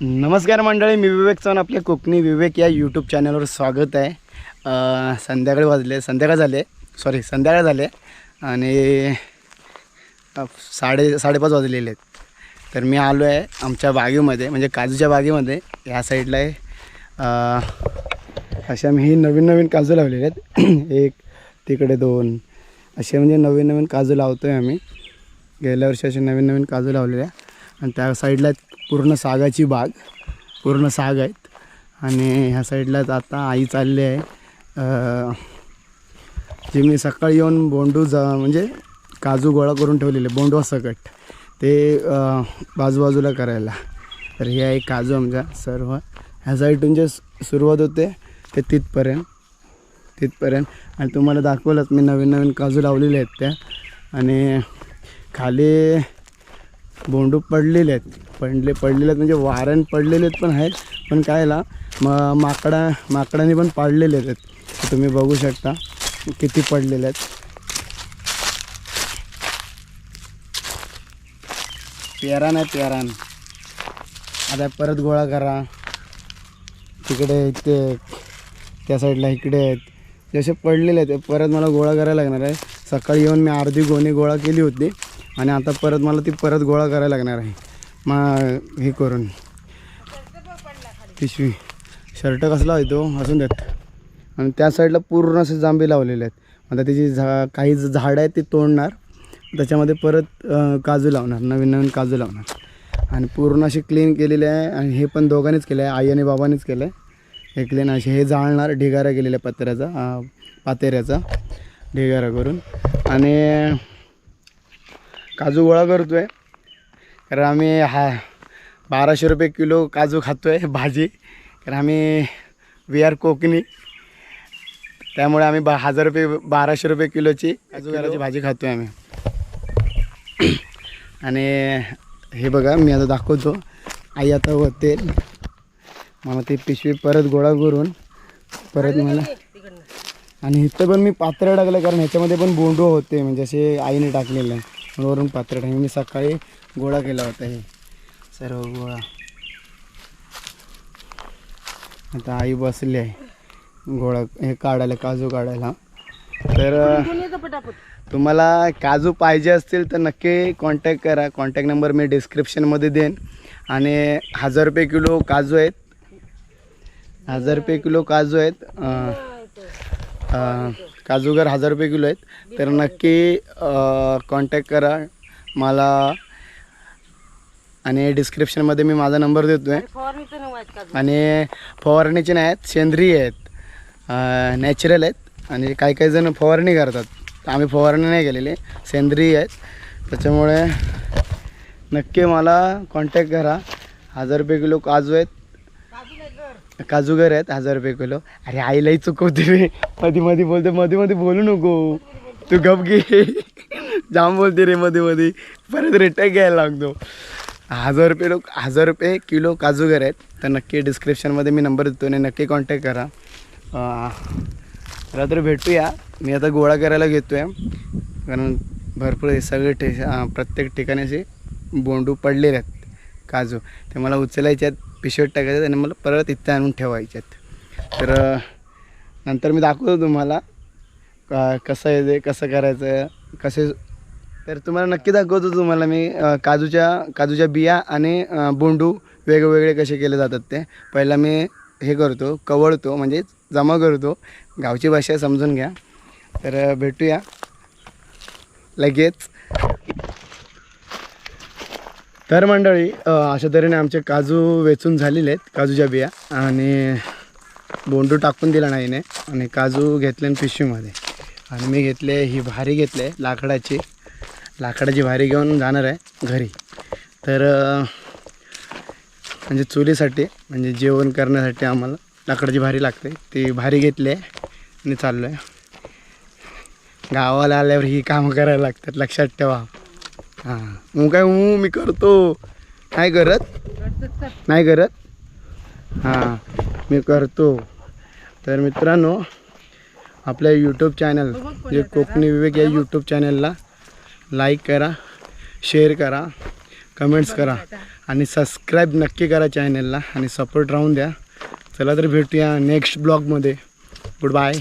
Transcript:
नमस्कार मंडळी मी विवेक चव्हाण आपल्या कोकणी विवेक या यूट्यूब चॅनलवर स्वागत आहे. संध्याकाळी वाजले संध्याकाळ झाले सॉरी संध्याकाळ झाले आणि साडे साडेपाच वाजलेले आहेत. तर मी आलो आहे आमच्या बागेमध्ये म्हणजे काजूच्या बागेमध्ये ह्या साईडला आहे. अशा मी ही नवीन नवीन काजू लावलेले आहेत. एक तिकडे दोन असे म्हणजे नवीन नवीन काजू लावतो आहे आम्ही. गेल्या वर्षी असे नवीन नवीन काजू लावलेले आहे आणि त्या साईडला पूर्ण सागाची बाग पूर्ण साग आहेत. आणि ह्या साईडलाच आता आई चालली आहे. जे मी सकाळी येऊन बोंडू जा म्हणजे काजू गोळा करून ठेवलेले बोंडवा सकट ते बाजूबाजूला करायला. तर हे आहे काजू आमच्या सर्व. ह्या साईडून जे सुरुवात होते ते तिथपर्यंत तिथपर्यंत. आणि तुम्हाला दाखवलंच मी नवीन नवीन काजू लावलेले आहेत त्या. आणि खाली बोंडू पडलेले आहेत. पडले पडलेले आहेत म्हणजे वाऱ्यान पडलेले आहेत पण आहेत. पण कायला म माकडा माकडाने पण पाडलेले आहेत. तुम्ही बघू शकता किती पडलेले आहेत. पेरान आहे पेरान. आता परत गोळा करा. तिकडे ते त्या साईडला इकडे आहेत. जसे पडलेले आहेत. परत मला गोळा करायला लागणार आहे. सकाळी येऊन मी अर्धी गोणी गोळा केली होती. आणि आता परत मला ती परत गोळा करायला लागणार आहे. मा हे करून. पिशवी. शर्ट कसला आहे तो? असून देत. आणि त्या साईडला पूर्ण असे जांबे लावलेले आहेत. आता त्याची झा काही ज- झाडं आहेत ती तोडणार. त्याच्यामध्ये परत काजू लावणार. नवीन नवीन काजू लावणार. आणि पूर्ण अशी क्लीन केलेले आहे. आणि हे पण दोघांनीच केलं आहे आई आणि बाबांनीच केलं आहे हे क्लीन असे. हे जाळणार ढिगारा केलेला आहे पत्र्याचा पातेऱ्याचा ढिगारा करून. आणि काजू गोळा करतो आहे कारण आम्ही हा बाराशे रुपये किलो काजू खातो आहे भाजी. कारण आम्ही वी आर कोकणी. त्यामुळे आम्ही बा हजार रुपये बाराशे रुपये किलोची काजू घराची भाजी खातो आहे आम्ही. आणि हे बघा मी आता दाखवतो. आई आता होते मला ती पिशवी परत गोळा करून परत मला आणि इथं पण मी पात्र टाकलं कारण ह्याच्यामध्ये पण बोंडू होते म्हणजे असे आईने टाकलेलं आहे. वरून पात्र टाकले मी सकाळी गोळा केला होता हे. सर्व गोळा. आता आई बसली आहे. गोळा हे काढायला काजू काढायला. तर तुम्हाला काजू पाहिजे असतील तर नक्की कॉन्टॅक्ट करा. कॉन्टॅक्ट नंबर मी डिस्क्रिप्शनमध्ये देईन. आणि हजार रुपये किलो काजू आहेत. हजार रुपये किलो काजू आहेत. काजूगर हजार रुपये किलो आहेत. तर नक्की कॉन्टॅक्ट करा. मला आणि डिस्क्रिप्शनमध्ये मी माझा नंबर देतो आहे आणि फवारणीचे नाही आहेत सेंद्रिय आहेत. नॅचरल आहेत. आणि काही काही जण फवारणी करतात. आम्ही फवारणी नाही केलेली सेंद्रिय आहेत. त्याच्यामुळे नक्की मला कॉन्टॅक्ट करा. हजार रुपये किलो काजू आहेत. काजूगर आहेत हजार रुपये किलो. अरे आईलाही चुकवते रे. मध्ये मध्ये बोलते मध्ये मध्ये बोलू नको. तू गप घे. जाम बोलते रे मध्ये मध्ये परत रिटर्न घ्यायला लागतो. हजार रुपये लोक हजार रुपये किलो काजूगर आहेत. तर नक्की डिस्क्रिप्शनमध्ये मी नंबर देतो आणि नक्की कॉन्टॅक्ट करा. रात्र भेटूया. मी आता गोळा करायला घेतो आहे कारण भरपूर हे सगळे ठे प्रत्येक ठिकाणी असे बोंडू पडलेले आहेत. काजू. ते मला उचलायचे आहेत. पिशवीत टाकायचं आणि मला परत इथे आणून ठेवायच्यात आहेत. तर नंतर मी दाखवतो तुम्हाला का- कसं आहे ते कसं करायचं कसे तर तुम्हाला नक्की दाखवतो तुम्हाला मी काजूच्या काजूच्या बिया आणि बोंडू वेगवेगळे कसे केले जातात ते. पहिला मी हे करतो कवळतो म्हणजे जमा करतो. गावची भाषा समजून घ्या. तर भेटूया. लगेच. तर मंडळी अशा तऱ्हेने आमचे काजू वेचून झालेले आहेत काजूच्या बिया. आणि बोंडू टाकून दिला नाहीने आणि काजू घेतले पिशवीमध्ये. आणि मी घेतले ही भारी घेतले लाकडाची. लाकडाची भारी घेऊन जाणार आहे घरी. तर म्हणजे चुलीसाठी म्हणजे जेवण करण्यासाठी आम्हाला लाकडाची भारी लागते. ती भारी घेतली आहे आणि चाललो आहे गावाला आल्यावर ही कामं करायला लागतात लक्षात ठेवा. हां. मग काय हू मी करतो. नाही करत? नाही करत? हां मी करतो. तर मित्रांनो आपल्या यूट्यूब चॅनल जे कोकणी विवेक या यूट्यूब चॅनलला लाईक करा शेअर करा कमेंट्स करा आणि सबस्क्राईब नक्की करा चॅनलला आणि सपोर्ट राहून द्या. चला तर भेटूया नेक्स्ट ब्लॉगमध्ये गुड बाय